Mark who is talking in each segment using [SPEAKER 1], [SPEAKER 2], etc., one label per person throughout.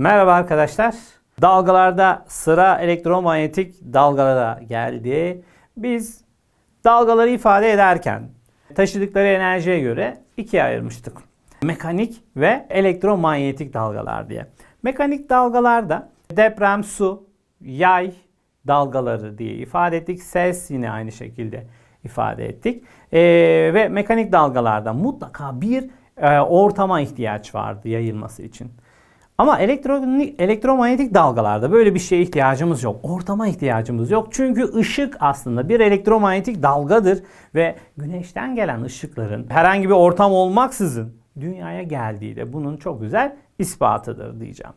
[SPEAKER 1] Merhaba arkadaşlar. Dalgalarda sıra elektromanyetik dalgalara geldi. Biz dalgaları ifade ederken taşıdıkları enerjiye göre ikiye ayırmıştık. Mekanik ve elektromanyetik dalgalar diye. Mekanik dalgalarda deprem, su, yay dalgaları diye ifade ettik. Ses yine aynı şekilde ifade ettik. Ee, ve mekanik dalgalarda mutlaka bir e, ortama ihtiyaç vardı yayılması için. Ama elektronik, elektromanyetik dalgalarda böyle bir şeye ihtiyacımız yok. Ortama ihtiyacımız yok. Çünkü ışık aslında bir elektromanyetik dalgadır ve güneşten gelen ışıkların herhangi bir ortam olmaksızın dünyaya geldiği de bunun çok güzel ispatıdır diyeceğim.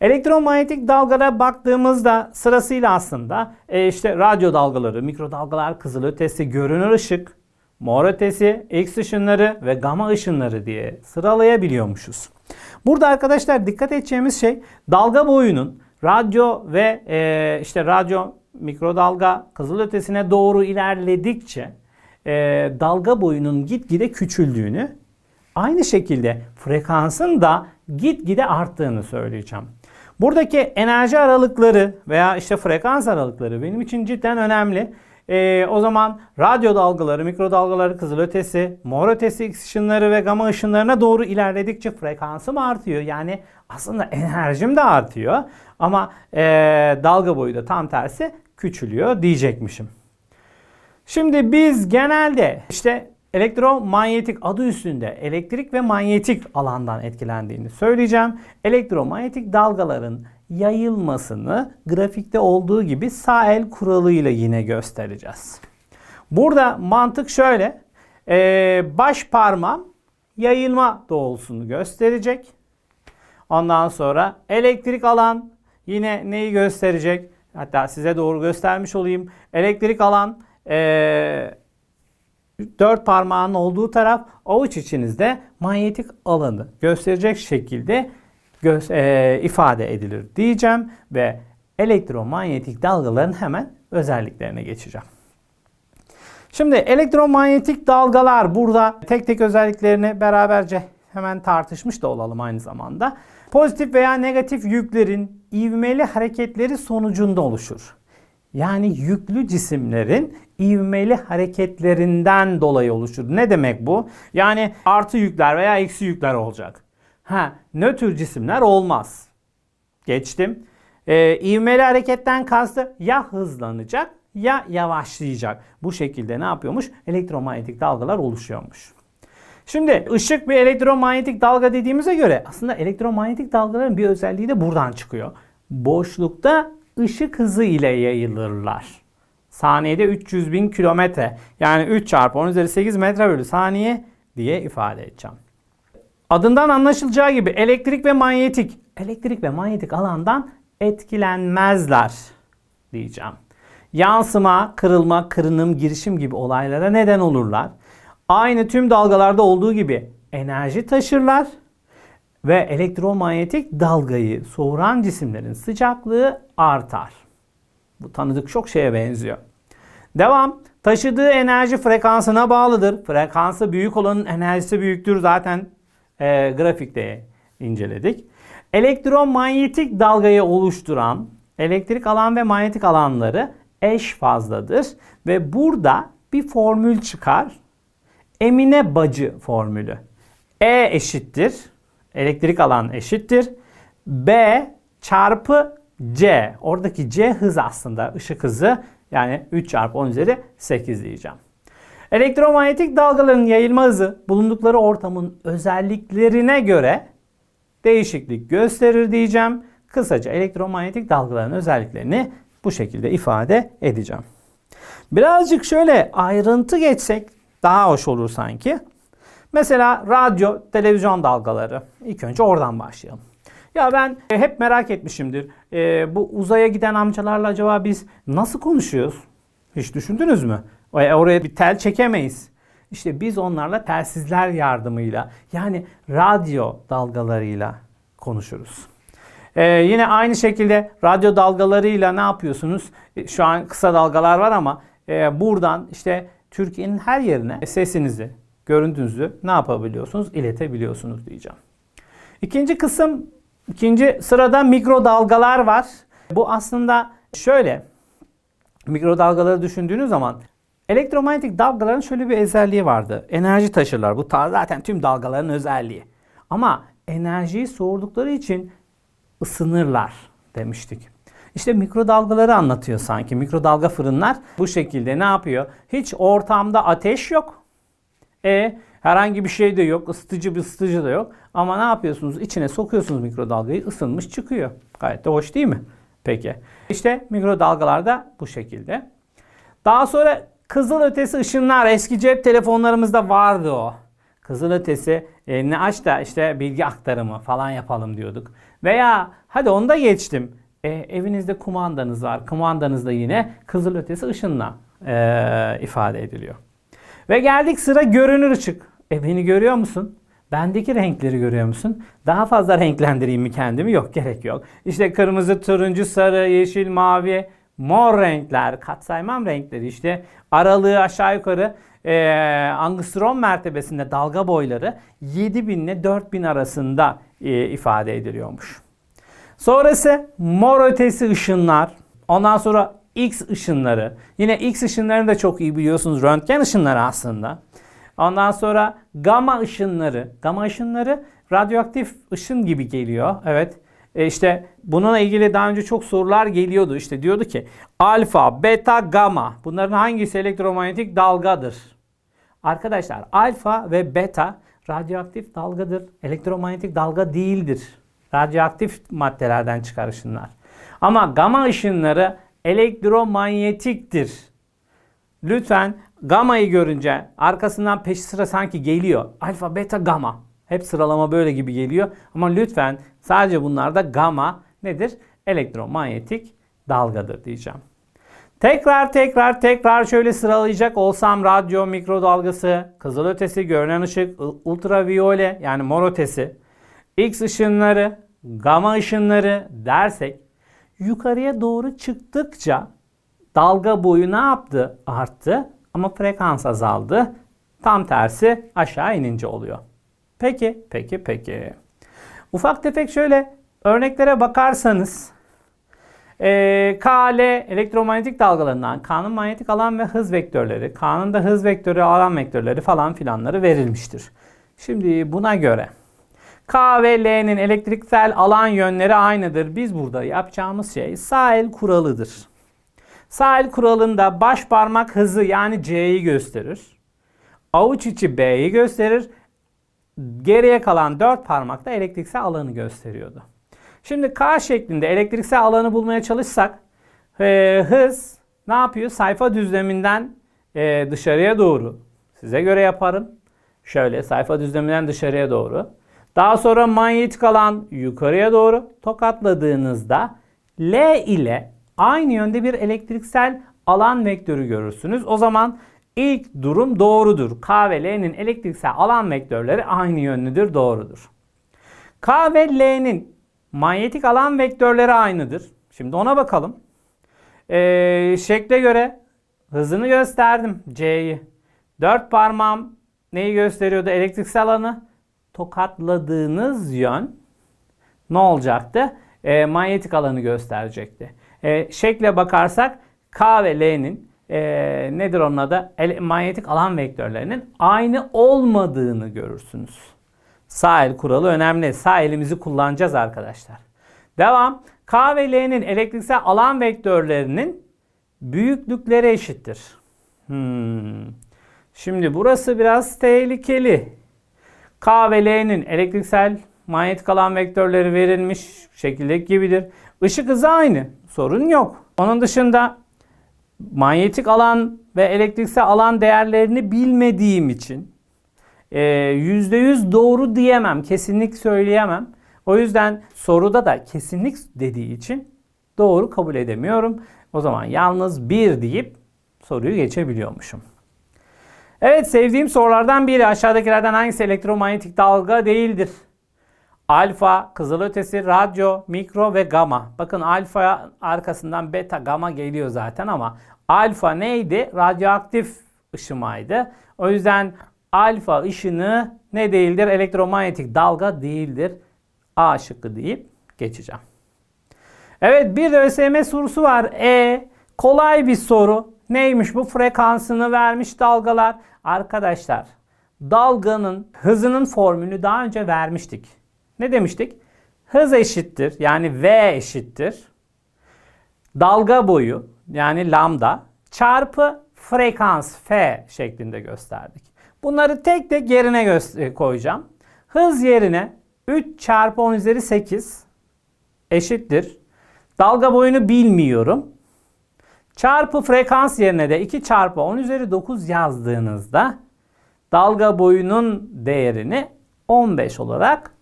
[SPEAKER 1] Elektromanyetik dalgalara baktığımızda sırasıyla aslında e, işte radyo dalgaları, mikrodalgalar, kızılötesi, görünür ışık, mor ötesi, X ışınları ve gamma ışınları diye sıralayabiliyormuşuz. Burada arkadaşlar dikkat edeceğimiz şey dalga boyunun radyo ve e, işte radyo, mikrodalga, kızılötesine doğru ilerledikçe e, dalga boyunun gitgide küçüldüğünü, aynı şekilde frekansın da gitgide arttığını söyleyeceğim. Buradaki enerji aralıkları veya işte frekans aralıkları benim için cidden önemli. Ee, o zaman radyo dalgaları, mikrodalgaları, kızılötesi, mor ötesi X ışınları ve gamma ışınlarına doğru ilerledikçe frekansım artıyor. Yani aslında enerjim de artıyor. Ama e, dalga boyu da tam tersi küçülüyor diyecekmişim. Şimdi biz genelde işte elektromanyetik adı üstünde elektrik ve manyetik alandan etkilendiğini söyleyeceğim. Elektromanyetik dalgaların yayılmasını grafikte olduğu gibi sağ el kuralıyla yine göstereceğiz. Burada mantık şöyle. Ee, baş parmağım yayılma doğrultusunu gösterecek. Ondan sonra elektrik alan yine neyi gösterecek? Hatta size doğru göstermiş olayım. Elektrik alan ee, dört parmağın olduğu taraf avuç içinizde manyetik alanı gösterecek şekilde e, ifade edilir diyeceğim ve elektromanyetik dalgaların hemen özelliklerine geçeceğim. Şimdi elektromanyetik dalgalar burada tek tek özelliklerini beraberce hemen tartışmış da olalım aynı zamanda. Pozitif veya negatif yüklerin ivmeli hareketleri sonucunda oluşur. Yani yüklü cisimlerin ivmeli hareketlerinden dolayı oluşur. Ne demek bu? Yani artı yükler veya eksi yükler olacak. Ha, nötr cisimler olmaz. Geçtim. Ee, ivmeli hareketten kastı ya hızlanacak ya yavaşlayacak. Bu şekilde ne yapıyormuş? Elektromanyetik dalgalar oluşuyormuş. Şimdi ışık bir elektromanyetik dalga dediğimize göre aslında elektromanyetik dalgaların bir özelliği de buradan çıkıyor. Boşlukta ışık hızı ile yayılırlar. Saniyede 300 bin kilometre yani 3 çarpı 10 üzeri 8 metre bölü saniye diye ifade edeceğim. Adından anlaşılacağı gibi elektrik ve manyetik, elektrik ve manyetik alandan etkilenmezler diyeceğim. Yansıma, kırılma, kırınım, girişim gibi olaylara neden olurlar. Aynı tüm dalgalarda olduğu gibi enerji taşırlar ve elektromanyetik dalgayı soğuran cisimlerin sıcaklığı artar. Bu tanıdık çok şeye benziyor. Devam. Taşıdığı enerji frekansına bağlıdır. Frekansı büyük olanın enerjisi büyüktür. Zaten e, grafikte inceledik. Elektromanyetik dalgayı oluşturan elektrik alan ve manyetik alanları eş fazladır. Ve burada bir formül çıkar. Emine Bacı formülü. E eşittir. Elektrik alan eşittir. B çarpı C. Oradaki C hız aslında ışık hızı. Yani 3 çarpı 10 üzeri 8 diyeceğim. Elektromanyetik dalgaların yayılma hızı bulundukları ortamın özelliklerine göre değişiklik gösterir diyeceğim. Kısaca elektromanyetik dalgaların özelliklerini bu şekilde ifade edeceğim. Birazcık şöyle ayrıntı geçsek daha hoş olur sanki. Mesela radyo, televizyon dalgaları. İlk önce oradan başlayalım. Ya ben hep merak etmişimdir. E, bu uzaya giden amcalarla acaba biz nasıl konuşuyoruz? Hiç düşündünüz mü? Oraya bir tel çekemeyiz. İşte biz onlarla telsizler yardımıyla yani radyo dalgalarıyla konuşuruz. Ee, yine aynı şekilde radyo dalgalarıyla ne yapıyorsunuz? E, Şu an kısa dalgalar var ama e, buradan işte Türkiye'nin her yerine sesinizi, görüntünüzü ne yapabiliyorsunuz? İletebiliyorsunuz diyeceğim. İkinci kısım İkinci sırada mikrodalgalar var. Bu aslında şöyle. Mikrodalgaları düşündüğünüz zaman elektromanyetik dalgaların şöyle bir özelliği vardı. Enerji taşırlar. Bu zaten tüm dalgaların özelliği. Ama enerjiyi soğurdukları için ısınırlar demiştik. İşte mikrodalgaları anlatıyor sanki. Mikrodalga fırınlar bu şekilde ne yapıyor? Hiç ortamda ateş yok. E herhangi bir şey de yok. ısıtıcı bir ısıtıcı da yok. Ama ne yapıyorsunuz? İçine sokuyorsunuz mikrodalgayı ısınmış çıkıyor. Gayet de hoş değil mi? Peki. İşte mikrodalgalar da bu şekilde. Daha sonra kızıl ötesi ışınlar eski cep telefonlarımızda vardı o. Kızıl ötesi e, ne aç da işte bilgi aktarımı falan yapalım diyorduk. Veya hadi onu da geçtim. E, evinizde kumandanız var. Kumandanızda yine kızıl ötesi ışınla e, ifade ediliyor. Ve geldik sıra görünür ışık. E beni görüyor musun? Bendeki renkleri görüyor musun? Daha fazla renklendireyim mi kendimi? Yok gerek yok. İşte kırmızı, turuncu, sarı, yeşil, mavi, mor renkler, katsaymam renkleri işte aralığı aşağı yukarı e, angstrom mertebesinde dalga boyları 7000 ile 4000 arasında e, ifade ediliyormuş. Sonrası mor ötesi ışınlar. Ondan sonra X ışınları. Yine X ışınlarını da çok iyi biliyorsunuz. Röntgen ışınları aslında. Ondan sonra gamma ışınları. Gamma ışınları radyoaktif ışın gibi geliyor. Evet. E işte bununla ilgili daha önce çok sorular geliyordu. İşte diyordu ki alfa, beta, gamma. Bunların hangisi elektromanyetik dalgadır? Arkadaşlar alfa ve beta radyoaktif dalgadır. Elektromanyetik dalga değildir. Radyoaktif maddelerden çıkar ışınlar. Ama gamma ışınları elektromanyetiktir. Lütfen gamayı görünce arkasından peşi sıra sanki geliyor. Alfa, beta, gamma. Hep sıralama böyle gibi geliyor. Ama lütfen sadece bunlarda gamma nedir? Elektromanyetik dalgadır diyeceğim. Tekrar tekrar tekrar şöyle sıralayacak olsam radyo mikrodalgası, kızılötesi, görünen ışık, ultraviyole yani mor ötesi, X ışınları, gamma ışınları dersek yukarıya doğru çıktıkça dalga boyu ne yaptı? Arttı ama frekans azaldı. Tam tersi aşağı inince oluyor. Peki, peki, peki. Ufak tefek şöyle örneklere bakarsanız e, KL elektromanyetik dalgalarından K'nın manyetik alan ve hız vektörleri, K'nın da hız vektörü, alan vektörleri falan filanları verilmiştir. Şimdi buna göre K ve L'nin elektriksel alan yönleri aynıdır. Biz burada yapacağımız şey sağ el kuralıdır. Sağ el kuralında baş parmak hızı yani C'yi gösterir. Avuç içi B'yi gösterir. Geriye kalan 4 parmak da elektriksel alanı gösteriyordu. Şimdi K şeklinde elektriksel alanı bulmaya çalışsak e, hız ne yapıyor? Sayfa düzleminden e, dışarıya doğru. Size göre yaparım. Şöyle sayfa düzleminden dışarıya doğru. Daha sonra manyetik alan yukarıya doğru tokatladığınızda L ile aynı yönde bir elektriksel alan vektörü görürsünüz. O zaman ilk durum doğrudur. K ve L'nin elektriksel alan vektörleri aynı yönlüdür, doğrudur. K ve L'nin manyetik alan vektörleri aynıdır. Şimdi ona bakalım. Ee, şekle göre hızını gösterdim C'yi. Dört parmağım neyi gösteriyordu? Elektriksel alanı. Tokatladığınız yön ne olacaktı? E, manyetik alanı gösterecekti. E, şekle bakarsak K ve L'nin e, nedir onun adı? Ele, manyetik alan vektörlerinin aynı olmadığını görürsünüz. Sağ el kuralı önemli. Sağ elimizi kullanacağız arkadaşlar. Devam. K ve L'nin elektriksel alan vektörlerinin büyüklükleri eşittir. Hmm. Şimdi burası biraz tehlikeli. K ve L'nin elektriksel manyetik alan vektörleri verilmiş şekildeki gibidir. Işık hızı aynı. Sorun yok. Onun dışında manyetik alan ve elektriksel alan değerlerini bilmediğim için %100 doğru diyemem. Kesinlik söyleyemem. O yüzden soruda da kesinlik dediği için doğru kabul edemiyorum. O zaman yalnız bir deyip soruyu geçebiliyormuşum. Evet sevdiğim sorulardan biri aşağıdakilerden hangisi elektromanyetik dalga değildir? Alfa, kızılötesi, radyo, mikro ve gamma. Bakın alfa arkasından beta, gamma geliyor zaten ama alfa neydi? Radyoaktif ışımaydı. O yüzden alfa ışını ne değildir? Elektromanyetik dalga değildir. A şıkkı deyip geçeceğim. Evet bir de ÖSYM sorusu var. E kolay bir soru. Neymiş bu? Frekansını vermiş dalgalar. Arkadaşlar dalganın hızının formülünü daha önce vermiştik. Ne demiştik? Hız eşittir yani V eşittir. Dalga boyu yani lambda çarpı frekans F şeklinde gösterdik. Bunları tek tek yerine koyacağım. Hız yerine 3 çarpı 10 üzeri 8 eşittir. Dalga boyunu bilmiyorum. Çarpı frekans yerine de 2 çarpı 10 üzeri 9 yazdığınızda dalga boyunun değerini 15 olarak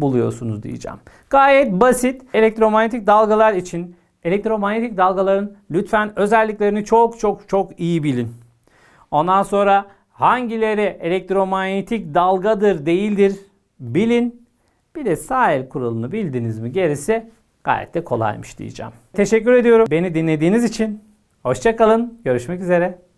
[SPEAKER 1] buluyorsunuz diyeceğim. Gayet basit elektromanyetik dalgalar için elektromanyetik dalgaların lütfen özelliklerini çok çok çok iyi bilin. Ondan sonra hangileri elektromanyetik dalgadır değildir bilin. Bir de sahil kuralını bildiniz mi gerisi gayet de kolaymış diyeceğim. Teşekkür ediyorum beni dinlediğiniz için. Hoşçakalın. Görüşmek üzere.